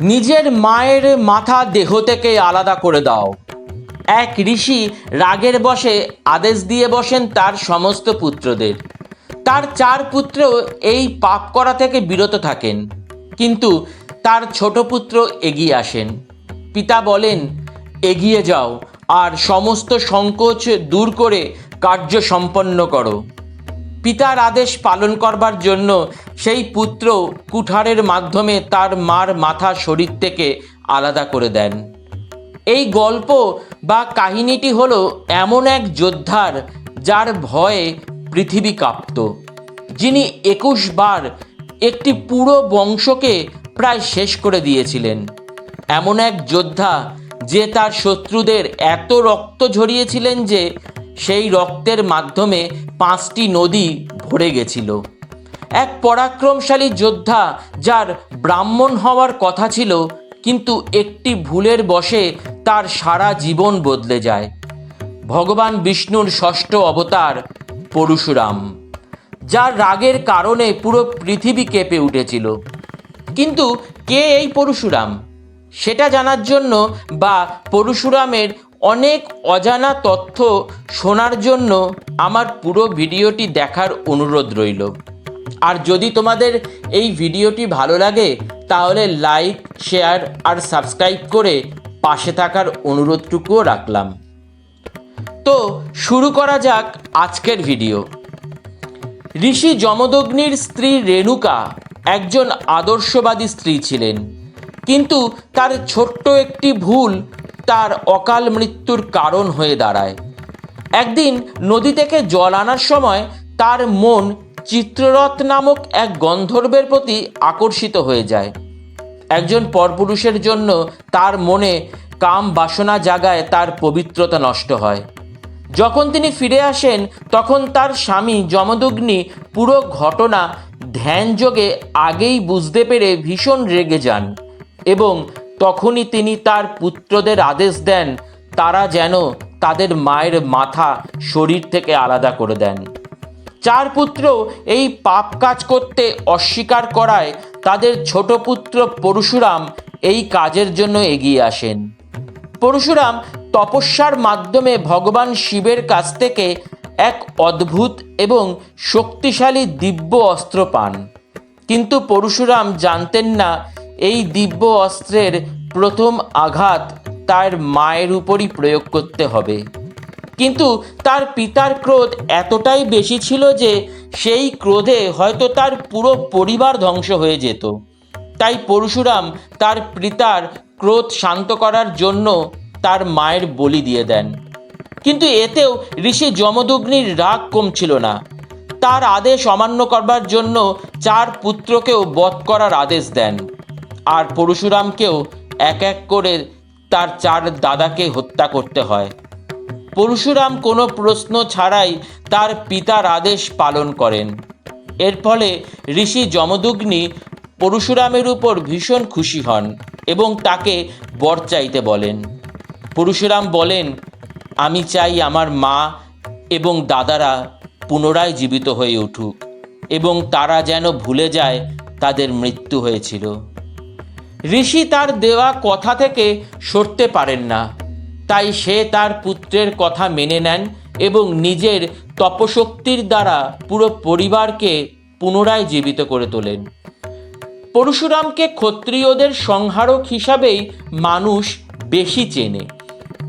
নিজের মায়ের মাথা দেহ থেকে আলাদা করে দাও। এক ঋষি রাগের বশে আদেশ দিয়ে বসেন তার সমস্ত পুত্রদের। তার চার পুত্র এই পাপ করা থেকে বিরত থাকেন। কিন্তু তার ছোট পুত্র এগিয়ে আসেন। পিতা বলেন, এগিয়ে যাও আর সমস্ত সংকোচ দূর করে কার্য সম্পন্ন করো। পিতার আদেশ পালন করবার জন্য সেই পুত্র কুঠারের মাধ্যমে তার মার মাথা শরীর থেকে আলাদা করে দেন। এই গল্প বা কাহিনীটি হলো এমন এক যোদ্ধার যার ভয়ে পৃথিবী কাঁপত। যিনি একুশ বার একটি পুরো বংশকে প্রায় শেষ করে দিয়েছিলেন। এমন এক যোদ্ধা যে তার শত্রুদের এত রক্ত ঝরিয়েছিলেন যে সেই রক্তের মাধ্যমে পাঁচটি নদী ভরে গেছিল। এক পরাক্রমশালী যোদ্ধা যার ব্রাহ্মণ হওয়ার কথা ছিল, কিন্তু একটি ভুলের বশে তার সারা জীবন বদলে যায়। ভগবান বিষ্ণুর ষষ্ঠ অবতার পরশুরাম, যার রাগের কারণে পুরো পৃথিবী কেঁপে উঠেছিল। কিন্তু কে এই পরশুরাম? সেটা জানার জন্য বা পরশুরামের অনেক অজানা তথ্য শোনার জন্য আমার পুরো ভিডিওটি দেখার অনুরোধ রইল। আর যদি তোমাদের এই ভিডিওটি ভালো লাগে, তাহলে লাইক, শেয়ার আর সাবস্ক্রাইব করে পাশে থাকার অনুরোধটুকুও রাখলাম। তো শুরু করা যাক আজকের ভিডিও। ঋষি যমদগ্নির স্ত্রী রেণুকা একজন আদর্শবাদী স্ত্রী ছিলেন। কিন্তু তার ছোট্ট একটি ভুল তার অকাল মৃত্যুর কারণ হয়ে দাঁড়ায়। একদিন নদী থেকে জল আনার সময় তার মন চিত্ররথ নামক এক গন্ধর্বের প্রতি আকর্ষিত হয়ে যায়। একজন পরপুরুষের জন্য তার মনে কাম বাসনা জাগায় তার পবিত্রতা নষ্ট হয়। যখন তিনি ফিরে আসেন, তখন তার স্বামী যমদগ্নি পুরো ঘটনা ধ্যানযোগে আগেই বুঝতে পেরে ভীষণ রেগে যান এবং তখনই তিনি তার পুত্রদের আদেশ দেন, তারা যেন তাদের মায়ের মাথা শরীর থেকে আলাদা করে দেন। চার পুত্র এই পাপ কাজ করতে অস্বীকার করায় তাদের ছোট পুত্র পরশুরাম এই কাজের জন্য এগিয়ে আসেন। পরশুরাম তপস্যার মাধ্যমে ভগবান শিবের কাছ থেকে এক অদ্ভুত এবং শক্তিশালী দিব্য অস্ত্র পান। কিন্তু পরশুরাম জানতেন না এই দিব্য অস্ত্রের প্রথম আঘাত তার মায়ের উপরই প্রয়োগ করতে হবে। কিন্তু তার পিতার ক্রোধ এতটাই বেশি ছিল যে সেই ক্রোধে হয়তো তার পুরো পরিবার ধ্বংস হয়ে যেত। তাই পরশুরাম তার পিতার ক্রোধ শান্ত করার জন্য তার মায়ের বলি দিয়ে দেন। কিন্তু এতেও ঋষি যমদগ্নির রাগ কমছিল না। তার আদেশ অমান্য করবার জন্য চার পুত্রকেও বধ করার আদেশ দেন। আর পরশুরামকেও এক এক করে তার চার দাদাকে হত্যা করতে হয়। পরশুরাম কোনো প্রশ্ন ছাড়াই তার পিতার আদেশ পালন করেন। এর ফলে ঋষি যমদগ্নি পরশুরামের উপর ভীষণ খুশি হন এবং তাকে বর চাইতে বলেন। পরশুরাম বলেন, আমি চাই আমার মা এবং দাদারা পুনরায় জীবিত হয়ে উঠুক এবং তারা যেন ভুলে যায় তাদের মৃত্যু হয়েছিল। ঋষি তার দেওয়া কথা থেকে সরতে পারেন না। তাই সে তার পুত্রের কথা মেনে নেন এবং নিজের তপশক্তির দ্বারা পুরো পরিবারকে পুনরায় জীবিত করে তোলেন। পরশুরামকে ক্ষত্রিয়দের সংহারক হিসাবেই মানুষ বেশি চেনে।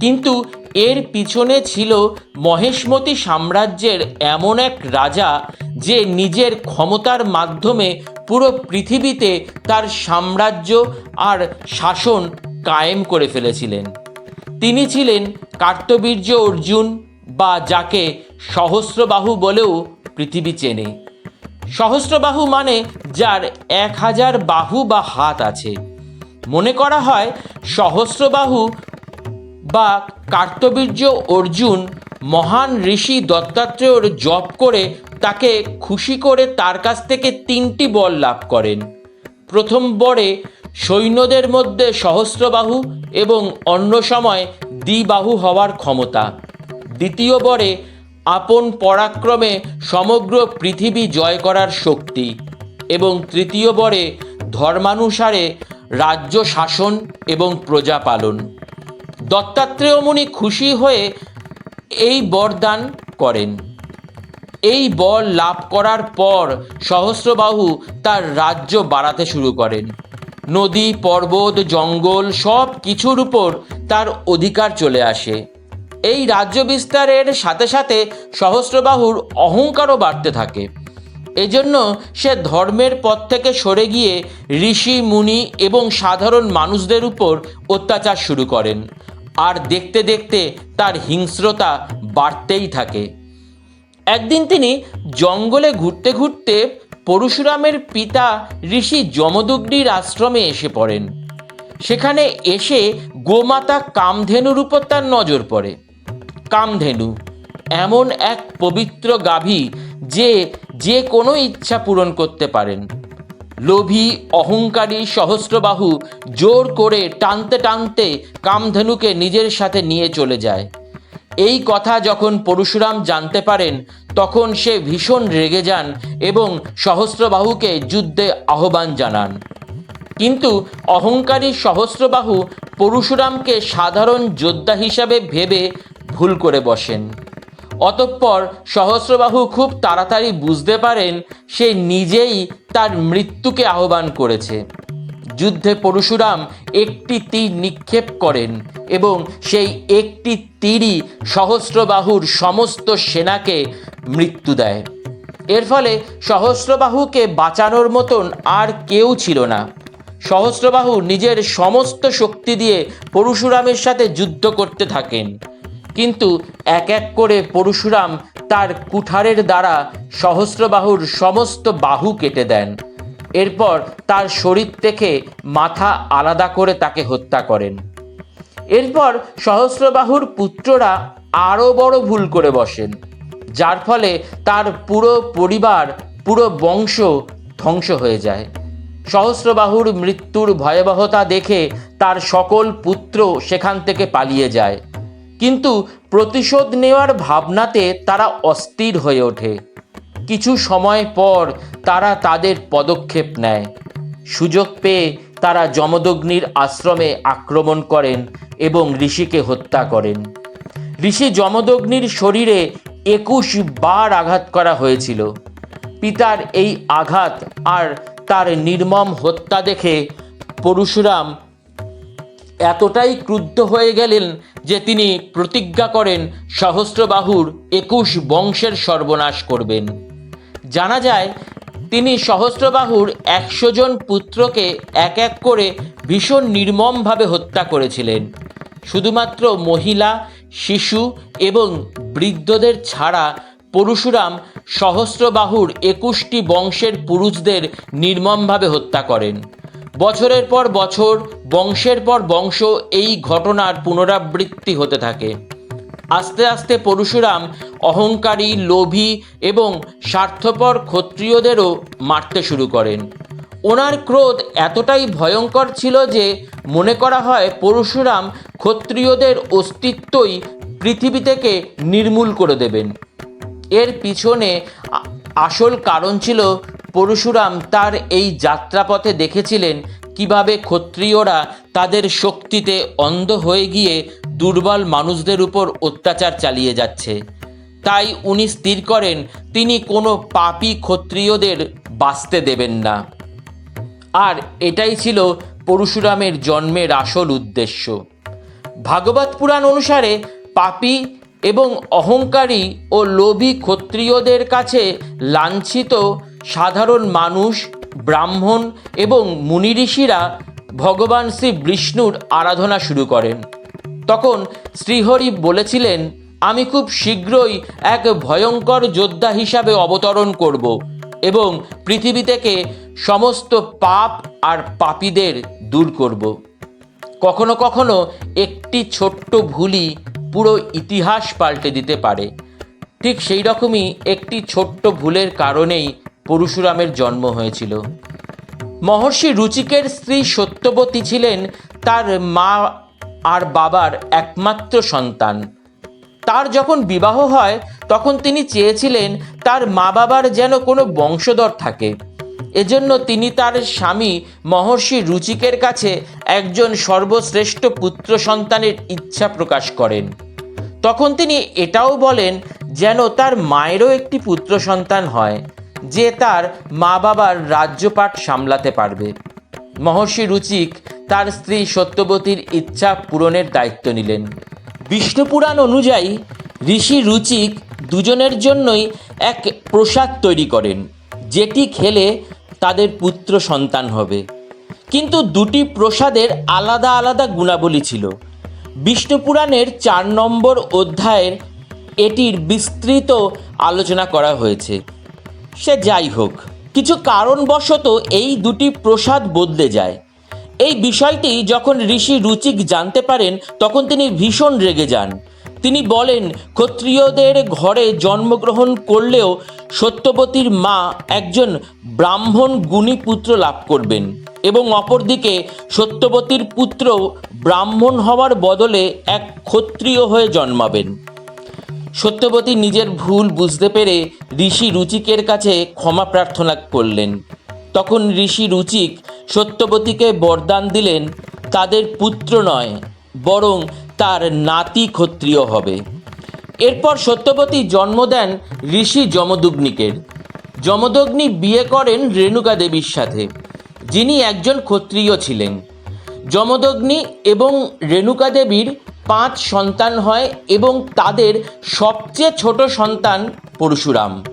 কিন্তু এর পিছনে ছিল মহেশমতি সাম্রাজ্যের এমন এক রাজা যে নিজের ক্ষমতার মাধ্যমে পুরো পৃথিবীতে তার সাম্রাজ্য আর শাসন কায়েম করে ফেলেছিলেন। তিনি ছিলেন কার্তবীর্য অর্জুন বা যাকে সহস্রবাহু বলেও পৃথিবী চেনে। সহস্রবাহু মানে যার এক হাজার বাহু বা হাত আছে। মনে করা হয় সহস্রবাহু বা কার্তবীর্য অর্জুন মহান ঋষি দত্তাত্রেয়র জপ করে তাকে খুশি করে তার কাছ থেকে তিনটি বর লাভ করেন। প্রথম বরে সৈন্যদের মধ্যে সহস্রবাহু এবং অন্য সময় দ্বিবাহু হওয়ার ক্ষমতা। দ্বিতীয় বরে আপন পরাক্রমে সমগ্র পৃথিবী জয় করার শক্তি। এবং তৃতীয় বরে ধর্মানুসারে রাজ্য শাসন এবং প্রজা পালন দত্তাত্রেয় মুনি খুশি হয়ে এই বরদান করেন। এই বর লাভ করার পর সহস্রবাহু তার রাজ্য বাড়াতে শুরু করেন। নদী, পর্বত, জঙ্গল সব কিছুর উপর তার অধিকার চলে আসে। এই রাজ্য বিস্তারের সাথে সাথে সহস্রবাহুর অহংকারও বাড়তে থাকে। এজন্য সে ধর্মের পথ থেকে সরে গিয়ে ঋষি, মুনি এবং সাধারণ মানুষদের উপর অত্যাচার শুরু করেন। আর দেখতে দেখতে তার হিংস্রতা বাড়তেই থাকে। একদিন তিনি জঙ্গলে ঘুরতে ঘুরতে পরশুরামের পিতা ঋষি যমদগ্নির আশ্রমে এসে পড়েন। সেখানে এসে গোমাতা কামধেনুর উপর তার নজর পড়ে। কামধেনু এমন এক পবিত্র গাভী যে যে কোনো ইচ্ছা পূরণ করতে পারেন। লোভী, অহংকারী সহস্রবাহু জোর করে টানতে টানতে কামধেনুকে নিজের সাথে নিয়ে চলে যায়। এই কথা যখন পরশুরাম জানতে পারেন, তখন সে ভীষণ রেগে যান এবং সহস্রবাহুকে যুদ্ধে আহ্বান জানান। কিন্তু অহংকারী সহস্রবাহু পরশুরামকে সাধারণ যোদ্ধা হিসাবে ভেবে ভুল করে বসেন। অতঃপর সহস্রবাহু খুব তাড়াতাড়ি বুঝতে পারেন সে নিজেই তার মৃত্যুকে আহ্বান করেছে। যুদ্ধে পরশুরাম একটি তীর নিক্ষেপ করেন এবং সেই একটি তীরই সহস্রবাহুর সমস্ত সেনাকে মৃত্যু দেয়। এর ফলে সহস্রবাহুকে বাঁচানোর মতন আর কেউ ছিল না। সহস্রবাহু নিজের সমস্ত শক্তি দিয়ে পরশুরামের সাথে যুদ্ধ করতে থাকেন। কিন্তু এক এক করে পরশুরাম তার কুঠারের দ্বারা সহস্রবাহুর সমস্ত বাহু কেটে দেন। এরপর তার শরীর থেকে মাথা আলাদা করে তাকে হত্যা করেন। এরপর সহস্রবাহুর পুত্ররা আরও বড় ভুল করে বসেন, যার ফলে তার পুরো পরিবার, পুরো বংশ ধ্বংস হয়ে যায়। সহস্রবাহুর মৃত্যুর ভয়াবহতা দেখে তার সকল পুত্র সেখান থেকে পালিয়ে যায়। কিন্তু প্রতিশোধ নেওয়ার ভাবনাতে তারা অস্থির হয়ে ওঠে। কিছু সময় পর তারা তাদের পদক্ষেপ নেয়। সুযোগ পেয়ে তারা যমদগ্নির আশ্রমে আক্রমণ করেন এবং ঋষিকে হত্যা করেন। ঋষি যমদগ্নির শরীরে একুশ বার আঘাত করা হয়েছিল। পিতার এই আঘাত আর তার নির্মম হত্যা দেখে পরশুরাম এতটাই ক্রুদ্ধ হয়ে গেলেন যে তিনি প্রতিজ্ঞা করেন সহস্রবাহুর একুশ বংশের সর্বনাশ করবেন। জানা যায়, তিনি সহস্রবাহুর একশো জন পুত্রকে এক এক করে ভীষণ নির্মমভাবে হত্যা করেছিলেন। শুধুমাত্র মহিলা, শিশু এবং বৃদ্ধদের ছাড়া পরশুরাম সহস্রবাহুর একুশটি বংশের পুরুষদের নির্মমভাবে হত্যা করেন। বছরের পর বছর বংশের পর বংশ এই ঘটনার পুনরাবৃত্তি হতে থাকে। আস্তে আস্তে পরশুরাম অহংকারী, লোভী এবং স্বার্থপর ক্ষত্রিয়দেরও মারতে শুরু করেন। ওনার ক্রোধ এতটাই ভয়ঙ্কর ছিল যে মনে করা হয় পরশুরাম ক্ষত্রিয়দের অস্তিত্বই পৃথিবী থেকে নির্মূল করে দেবেন। এর পিছনে আসল কারণ ছিল পরশুরাম তার এই যাত্রাপথে দেখেছিলেন কীভাবে ক্ষত্রিয়রা তাদের শক্তিতে অন্ধ হয়ে গিয়ে দুর্বল মানুষদের উপর অত্যাচার চালিয়ে যাচ্ছে। তাই উনি স্থির করেন, তিনি কোনো পাপী ক্ষত্রিয়দের বাঁচতে দেবেন না। আর এটাই ছিল পরশুরামের জন্মের আসল উদ্দেশ্য। ভাগবত পুরাণ অনুসারে পাপি এবং অহংকারী ও লোভী ক্ষত্রিয়দের কাছে লাঞ্ছিত সাধারণ মানুষ ব্রাহ্মণ এবং মুনি ঋষিরা ভগবান শ্রী বিষ্ণুর আরাধনা শুরু করেন। তখন শ্রীহরি বলেছিলেন, আমি খুব শীঘ্রই এক ভয়ঙ্কর যোদ্ধা হিসাবে অবতরণ করব এবং পৃথিবী থেকে সমস্ত পাপ আর পাপীদের দূর করব। কখনো কখনো একটি ছোট্ট ভুলই পুরো ইতিহাস পাল্টে দিতে পারে। ঠিক সেই রকমই একটি ছোট্ট ভুলের কারণেই পরশুরামের জন্ম হয়েছিল। মহর্ষি রুচিকের স্ত্রী সত্যবতী ছিলেন তার মা আর বাবার একমাত্র সন্তান। তার যখন বিবাহ হয়, তখন তিনি চেয়েছিলেন তার মা বাবার যেন কোনো বংশধর থাকে। এজন্য তিনি তার স্বামী মহর্ষি রুচিকের কাছে একজন সর্বশ্রেষ্ঠ পুত্র সন্তানের ইচ্ছা প্রকাশ করেন। তখন তিনি এটাও বলেন, যেন তার মায়েরও একটি পুত্র সন্তান হয়। যে তার মা বাবার রাজ্যপাঠ সামলাতে পারবে। মহর্ষি রুচিক তার স্ত্রী সত্যবতীর ইচ্ছা পূরণের দায়িত্ব নিলেন। বিষ্ণুপুরাণ অনুযায়ী ঋষি রুচিক দুজনের জন্যই এক প্রসাদ তৈরি করেন, যেটি খেলে তাদের পুত্র সন্তান হবে। কিন্তু দুটি প্রসাদের আলাদা আলাদা গুণাবলী ছিল। বিষ্ণুপুরাণের চার নম্বর অধ্যায়ের এটির বিস্তৃত আলোচনা করা হয়েছে। সে যাই হোক, কিছু কারণবশত এই দুটি প্রসাদ বদলে যায়। এই বিষয়টি যখন ঋষি রুচিক জানতে পারেন, তখন তিনি ভীষণ রেগে যান। তিনি বলেন, ক্ষত্রিয়দের ঘরে জন্মগ্রহণ করলেও সত্যবতীর মা একজন ব্রাহ্মণ গুণী পুত্র লাভ করবেন এবং অপরদিকে সত্যবতীর পুত্র ব্রাহ্মণ হওয়ার বদলে এক ক্ষত্রিয় হয়ে জন্মাবেন। সত্যবতী নিজের ভুল বুঝতে পেরে ঋষি রুচিকের কাছে ক্ষমা প্রার্থনা করলেন। তখন ঋষি রুচিক সত্যবতীকে বরদান দিলেন, তাদের পুত্র নয়, বরং তার নাতি ক্ষত্রিয় হবে। এরপর সত্যবতী জন্ম দেন ঋষি যমদগ্নিকের যমদগ্নি বিয়ে করেন রেণুকা দেবীর সাথে, যিনি একজন ক্ষত্রিয় ছিলেন। যমদগ্নি এবং রেণুকা দেবীর পাঁচ সন্তান হয় এবং তাদের সবচেয়ে ছোট সন্তান পরশুরাম।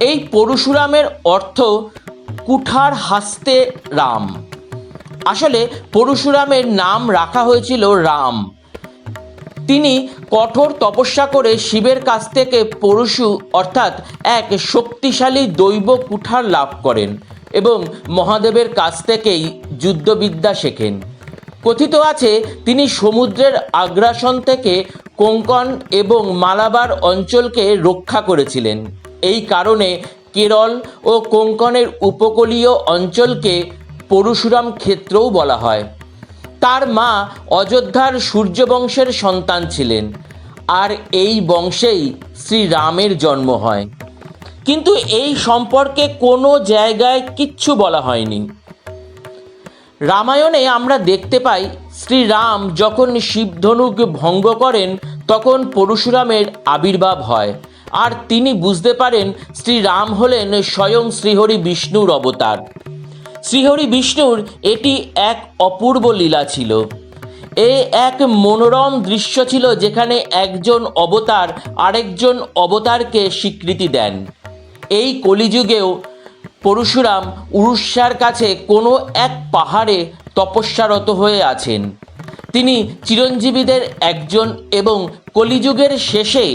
এই পরশুরামের অর্থ কুঠার হাসতে রাম। আসলে পরশুরামের নাম রাখা হয়েছিল রাম। তিনি কঠোর তপস্যা করে শিবের কাছ থেকে পরশু অর্থাৎ এক শক্তিশালী দৈব কুঠার লাভ করেন এবং মহাদেবের কাছ থেকেই যুদ্ধবিদ্যা শেখেন। কথিত আছে, তিনি সমুদ্রের আগ্রাসন থেকে কোঙ্কণ এবং মালাবার অঞ্চলকে রক্ষা করেছিলেন। এই কারণে কেরল ও কোঙ্কণের উপকূলীয় অঞ্চলকে পরশুরাম ক্ষেত্রও বলা হয়। তার মা অযোধ্যার সূর্যবংশের সন্তান ছিলেন, আর এই বংশেই শ্রীরামের জন্ম হয়। কিন্তু এই সম্পর্কে কোনো জায়গায় কিচ্ছু বলা হয়নি। রামায়ণে আমরা দেখতে পাই শ্রীরাম যখন শিবধনুক ভঙ্গ করেন, তখন পরশুরামের আবির্ভাব হয়। আর তিনি বুঝতে পারেন শ্রীরাম হলেন স্বয়ং শ্রীহরি বিষ্ণুর অবতার। শ্রীহরি বিষ্ণুর এটি এক অপূর্ব লীলা ছিল। এ এক মনোরম দৃশ্য ছিল যেখানে একজন অবতার আরেকজন অবতারকে স্বীকৃতি দেন। এই কলিযুগেও পরশুরাম উড়ুষ্যার কাছে কোনো এক পাহাড়ে তপস্যারত হয়ে আছেন। তিনি চিরঞ্জীবীদের একজন এবং কলিযুগের শেষে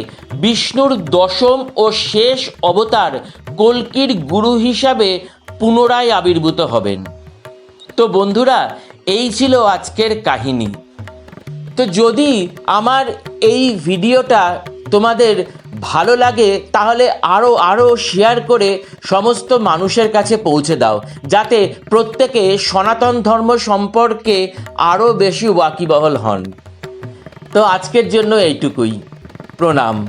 বিষ্ণুর দশম ও শেষ অবতার কল্কির গুরু হিসাবে পুনরায় আবির্ভূত হবেন। তো বন্ধুরা, এই ছিল আজকের কাহিনী। তো যদি আমার এই ভিডিওটা তোমাদের ভালো লাগে, তাহলে আরও আরও শেয়ার করে সমস্ত মানুষের কাছে পৌঁছে দাও। যাতে প্রত্যেকে সনাতন ধর্ম সম্পর্কে আরও বেশি ওয়াকিবহল হন। তো আজকের জন্য এইটুকুই। প্রণাম।